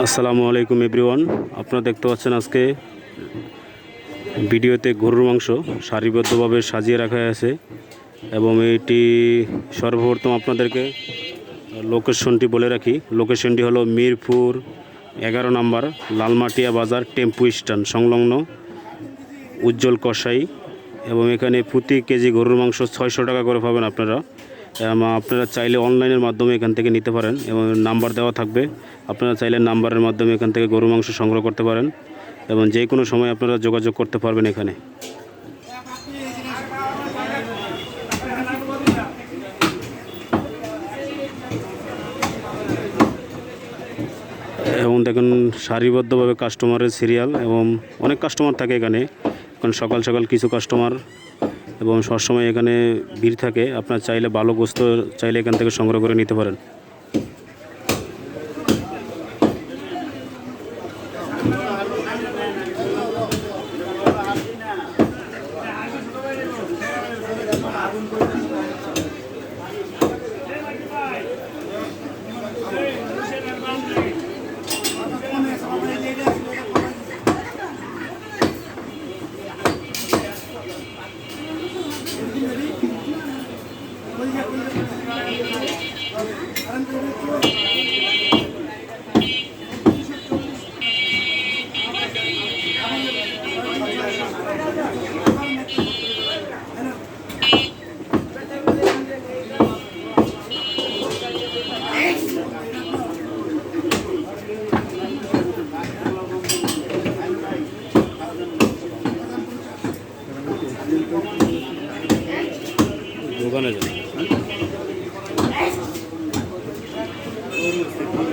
আসসালামু আলাইকুম এভরিওয়ান। আপনারা দেখতে পাচ্ছেন আজকে ভিডিওতে গরুর মাংস সারিবদ্ধভাবে সাজিয়ে রাখা আছে এবং এটি সর্বপ্রথম আপনাদেরকে লোকেশনটি বলে রাখি। লোকেশনটি হলো মিরপুর এগারো নম্বর লালমাটিয়া বাজার টেম্পু স্ট্যান্ড সংলগ্ন উজ্জ্বল কষাই এবং এখানে প্রতি কেজি গরুর মাংস ছয়শো টাকা করে পাবেন আপনারা। আপনারা চাইলে অনলাইনের মাধ্যমে এখান থেকে নিতে পারেন এবং নাম্বার দেওয়া থাকবে। আপনারা চাইলে নাম্বারের মাধ্যমে এখান থেকে গরুর মাংস সংগ্রহ করতে পারেন এবং যে কোনো সময় আপনারা যোগাযোগ করতে পারবেন এখানে। এবং দেখুন, সারিবদ্ধভাবে কাস্টমারের সিরিয়াল এবং অনেক কাস্টমার থাকে এখানে। কারণ সকাল সকাল কিছু কাস্টমার এবং সবসময় এখানে ভিড় থাকে। আপনার চাইলে ভালো গোস্ত চাইলে এখান থেকে সংগ্রহ করে নিতে পারেন। আগুন দোকানে যাব Thank you.